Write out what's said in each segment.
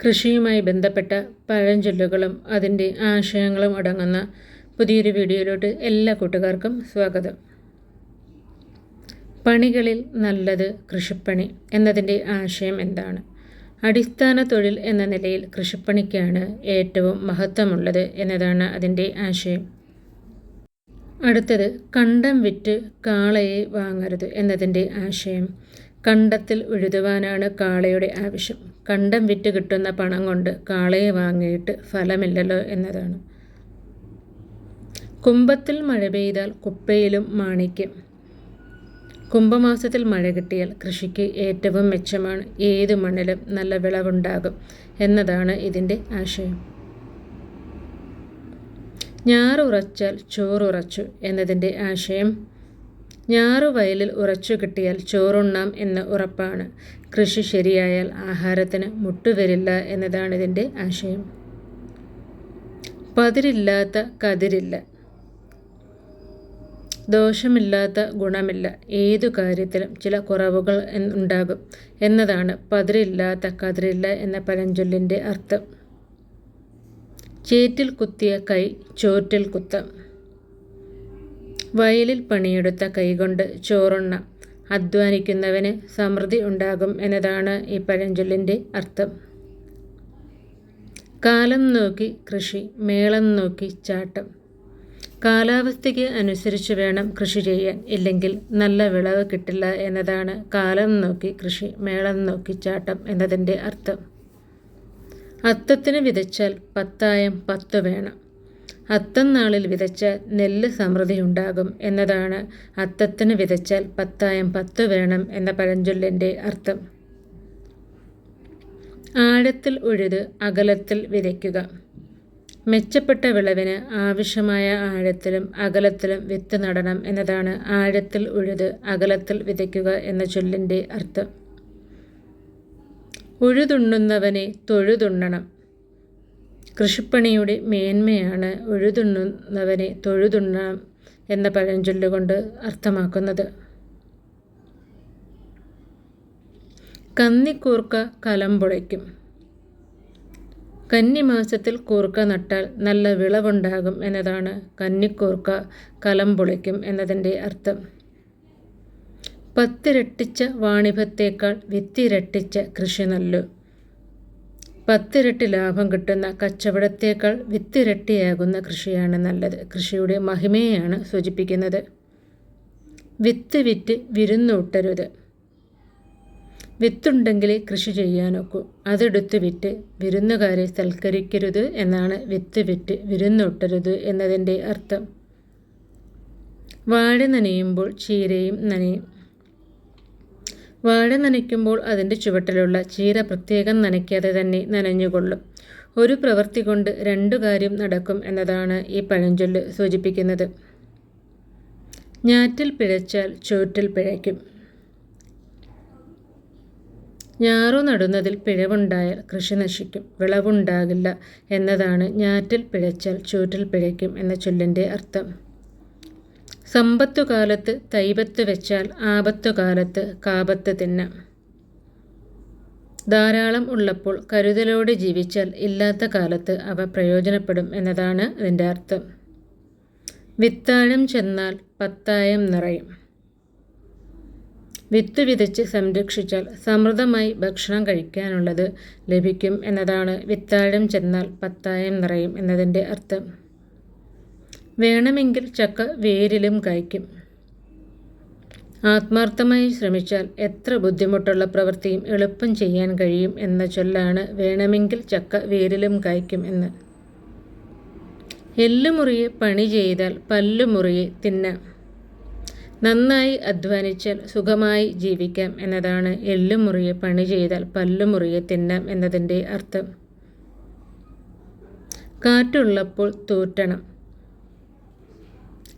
കൃഷിയുമായി ബന്ധപ്പെട്ട പഴഞ്ചൊല്ലുകളും അതിന്റെ ആശയങ്ങളും അടങ്ങുന്ന പുതിയൊരു വീഡിയോയിലോട്ട് എല്ലാ കൂട്ടുകാർക്കും സ്വാഗതം. പണികളിൽ നല്ലത് കൃഷിപ്പണി എന്നതിന്റെ ആശയം എന്താണ്? അടിസ്ഥാന തൊഴിൽ എന്ന നിലയിൽ കൃഷിപ്പണിക്കാണ് ഏറ്റവും മഹത്വമുള്ളത് എന്നതാണ് അതിന്റെ ആശയം. അടുത്തത് കണ്ടം വിറ്റ് കാളയെ വാങ്ങരുത് എന്നതിന്റെ ആശയം. കണ്ടത്തിൽ ഉഴുതുവാനാണ് കാളയുടെ ആവശ്യം. കണ്ടം വിറ്റ് കിട്ടുന്ന പണം കൊണ്ട് കാളയെ വാങ്ങിയിട്ട് ഫലമില്ലല്ലോ എന്നതാണ്. കുംഭത്തിൽ മഴ പെയ്താൽ കുപ്പയിലും മാണിക്യം. കുംഭമാസത്തിൽ മഴ കിട്ടിയാൽ കൃഷിക്ക് ഏറ്റവും മെച്ചമാണ്. ഏത് മണ്ണിലും നല്ല വിളവുണ്ടാകും എന്നതാണ് ഇതിന്റെ ആശയം. ഞാറുറച്ചാൽ ചോറുറച്ചു എന്നതിന്റെ ആശയം. ഞാറുവയലിൽ ഉറച്ചു കിട്ടിയാൽ ചോറുണ്ണാം എന്ന ഉറപ്പാണ്. കൃഷി ശരിയായാൽ ആഹാരത്തിന് മുട്ടുവരില്ല എന്നതാണ് ഇതിന്റെ ആശയം. പതിരില്ലാത്ത കതിരില്ല. ദോഷമില്ലാത്ത ഗുണമില്ല. ഏതു കാര്യത്തിലും ചില കുറവുകൾ ഉണ്ടാകും എന്നതാണ് പതിരില്ലാത്ത കതിരില്ല എന്ന പഴഞ്ചൊല്ലിന്റെ അർത്ഥം. ചേറ്റിൽ കുത്തിയ കൈ ചോറ്റിൽ കുത്തം. വയലിൽ പണിയെടുത്ത കൈകൊണ്ട് ചോറുണ്ണ. അധ്വാനിക്കുന്നവന് സമൃദ്ധി ഉണ്ടാകും എന്നതാണ് ഈ പഴഞ്ചൊല്ലിന്റെ അർത്ഥം. കാലം നോക്കി കൃഷി മേളം നോക്കി ചാട്ടം. കാലാവസ്ഥയ്ക്ക് അനുസരിച്ച് വേണം കൃഷി ചെയ്യാൻ. ഇല്ലെങ്കിൽ നല്ല വിളവ് കിട്ടില്ല എന്നതാണ് കാലം നോക്കി കൃഷി മേളം നോക്കി ചാട്ടം എന്നതിന്റെ അർത്ഥം. അത്തത്തിന് വിതച്ചാൽ പത്തായം പത്ത് വേണം. അത്തം നാളിൽ വിതച്ചാൽ നെല്ല് സമൃദ്ധിയുണ്ടാകും എന്നതാണ് അത്തത്തിന് വിതച്ചാൽ പത്തായം പത്ത് വേണം എന്ന പഴഞ്ചൊല്ലിന്റെ അർത്ഥം. ആഴത്തിൽ ഉഴുത് അകലത്തിൽ വിതയ്ക്കുക. മെച്ചപ്പെട്ട വിളവിന് ആവശ്യമായ ആഴത്തിലും അകലത്തിലും വിത്ത് നടണം എന്നതാണ് ആഴത്തിൽ ഉഴുത് അകലത്തിൽ വിതയ്ക്കുക എന്ന ചൊല്ലിന്റെ അർത്ഥം. ഉഴുതുണ്ണുന്നവനെ തൊഴുതുണ്ണണം കൃഷിപ്പണിയുടെ മേന്മയാണ് ഉഴുതുണ്ണുന്നവനെ തൊഴുതുണ്ണാം എന്ന പഴഞ്ചൊല്ലുകൊണ്ട് അർത്ഥമാക്കുന്നത്. കന്നിക്കൂർക്ക കലം പൊളയ്ക്കും. കന്നിമാസത്തിൽ കൂർക്ക നട്ടാൽ നല്ല വിളവുണ്ടാകും എന്നതാണ് കന്നിക്കൂർക്ക കലം കലമ്പുളയ്ക്കും എന്നതിന്റെ അർത്ഥം. പത്തിരട്ടിച്ച വാണിഭത്തേക്കാൾ വിത്തിരട്ടിച്ച കൃഷി നല്ലു പത്തിരട്ടി ലാഭം കിട്ടുന്ന കച്ചവടത്തേക്കാൾ വിത്തിരട്ടിയാകുന്ന കൃഷിയാണ് നല്ലത്. കൃഷിയുടെ മഹിമയെയാണ് സൂചിപ്പിക്കുന്നത്. വിത്ത് വിറ്റ് വിരുന്നൂട്ടരുത് വിത്തുണ്ടെങ്കിലേ കൃഷി ചെയ്യാനൊക്കൂ. അതെടുത്ത് വിറ്റ് വിരുന്നുകാരെ സൽക്കരിക്കരുത് എന്നാണ് വിത്ത് വിറ്റ് വിരുന്നൂട്ടരുത് എന്നതിന്റെ അർത്ഥം. വാഴ നനയുമ്പോൾ ചീരയും നനയും. വാഴ നനയ്ക്കുമ്പോൾ അതിന്റെ ചുവട്ടിലുള്ള ചീര പ്രത്യേകം നനയ്ക്കാതെ തന്നെ നനഞ്ഞുകൊള്ളും. ഒരു പ്രവൃത്തി കൊണ്ട് രണ്ടു കാര്യം നടക്കും എന്നതാണ് ഈ പഴഞ്ചൊല്ല് സൂചിപ്പിക്കുന്നത്. ഞാറ്റിൽ പിഴച്ചാൽ ചുവട്ടിൽ പിഴയ്ക്കും. ഞാറു നടുന്നതിൽ പിഴവുണ്ടായാൽ കൃഷി നശിക്കും. വിളവുണ്ടാകില്ല എന്നതാണ് ഞാറ്റിൽ പിഴച്ചാൽ ചൂറ്റിൽ പിഴയ്ക്കും എന്ന ചൊല്ലിന്റെ അർത്ഥം. സമ്പത്തുകാലത്ത് തൈപത്ത് വെച്ചാൽ ആപത്തുകാലത്ത് കാപത്ത് തിന്നാം. ധാരാളം ഉള്ളപ്പോൾ കരുതലോടെ ജീവിച്ചാൽ ഇല്ലാത്ത കാലത്ത് അവ പ്രയോജനപ്പെടും എന്നതാണ് അതിന്റെ അർത്ഥം. വിത്താഴം ചെന്നാൽ പത്തായം നിറയും. വിത്ത് വിതച്ച് സംരക്ഷിച്ചാൽ സമൃദ്ധമായി ഭക്ഷണം കഴിക്കാനുള്ളത് ലഭിക്കും എന്നതാണ് വിത്താഴം ചെന്നാൽ പത്തായം നിറയും എന്നതിന്റെ അർത്ഥം. വേണമെങ്കിൽ ചക്ക വേരിലും കായ്ക്കും. ആത്മാർത്ഥമായി ശ്രമിച്ചാൽ എത്ര ബുദ്ധിമുട്ടുള്ള പ്രവൃത്തിയും എളുപ്പം ചെയ്യാൻ കഴിയും എന്ന ചൊല്ലാണ് വേണമെങ്കിൽ ചക്ക വേരിലും കായ്ക്കും എന്ന്. എല്ലുമുറിയെ പണി ചെയ്താൽ പല്ലുമുറിയെ തിന്നാം. നന്നായി അധ്വാനിച്ചാൽ സുഖമായി ജീവിക്കാം എന്നതാണ് എല്ലുമുറിയെ പണി ചെയ്താൽ പല്ലുമുറിയെ തിന്നാം എന്നതിന്റെ അർത്ഥം. കാറ്റുള്ളപ്പോൾ തൂറ്റണം.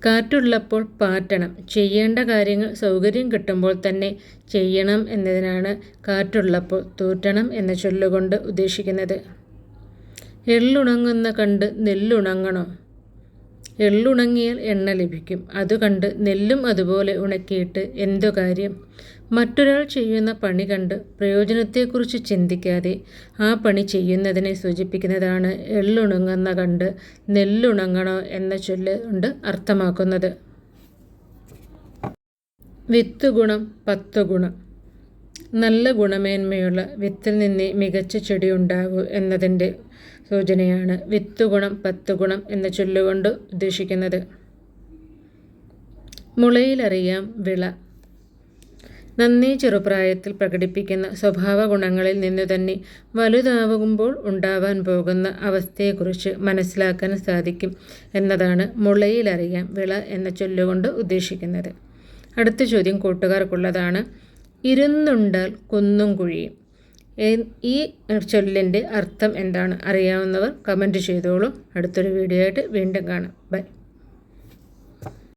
കാറ്റുള്ളപ്പോൾ പാറ്റണം. ചെയ്യേണ്ട കാര്യങ്ങൾ സൗകര്യം കിട്ടുമ്പോൾ തന്നെ ചെയ്യണം എന്നതിനാണ് കാറ്റുള്ളപ്പോൾ തൂറ്റണം എന്ന ചൊല്ലുകൊണ്ട് ഉദ്ദേശിക്കുന്നത്. എള്ളുണങ്ങുന്ന കണ്ട് നെല്ലുണങ്ങണോ? എള്ളുണങ്ങിയാൽ എണ്ണ ലഭിക്കും. അത് കണ്ട് നെല്ലും അതുപോലെ ഉണക്കിയിട്ട് എന്തോ കാര്യം. മറ്റൊരാൾ ചെയ്യുന്ന പണി കണ്ട് പ്രയോജനത്തെക്കുറിച്ച് ചിന്തിക്കാതെ ആ പണി ചെയ്യുന്നതിനെ സൂചിപ്പിക്കുന്നതാണ് എള്ളുണങ്ങുന്ന കണ്ട് നെല്ലുണങ്ങണോ എന്ന ചൊല്ല് കൊണ്ട് അർത്ഥമാക്കുന്നത്. വിത്ത് ഗുണം പത്ത് ഗുണം. നല്ല ഗുണമേന്മയുള്ള വിത്തിൽ നിന്നേ മികച്ച ചെടി ഉണ്ടാകൂ എന്നതിന്റെ സൂചനയാണ് വിത്ത് ഗുണം പത്ത് ഗുണം എന്ന ചൊല്ലുകൊണ്ട് ഉദ്ദേശിക്കുന്നത്. മുളയിലറിയാം വിള. നന്ദി ചെറുപ്രായത്തിൽ പ്രകടിപ്പിക്കുന്ന സ്വഭാവ ഗുണങ്ങളിൽ നിന്ന് തന്നെ വലുതാവുമ്പോൾ ഉണ്ടാവാൻ പോകുന്ന അവസ്ഥയെക്കുറിച്ച് മനസ്സിലാക്കാൻ സാധിക്കും എന്നതാണ് മുളയിലറിയാം വിള എന്ന ചൊല്ലുകൊണ്ട് ഉദ്ദേശിക്കുന്നത്. അടുത്ത ചോദ്യം കൂട്ടുകാർക്കുള്ളതാണ്. ഇരുന്നുണ്ടാൽ കുന്നും കുഴിയും. ഈ ചൊല്ലിന്റെ അർത്ഥം എന്താണ് അറിയാവുന്നവർ കമന്റ് ചെയ്തോളൂ. അടുത്തൊരു വീഡിയോ ആയിട്ട് വീണ്ടും കാണാം. ബൈ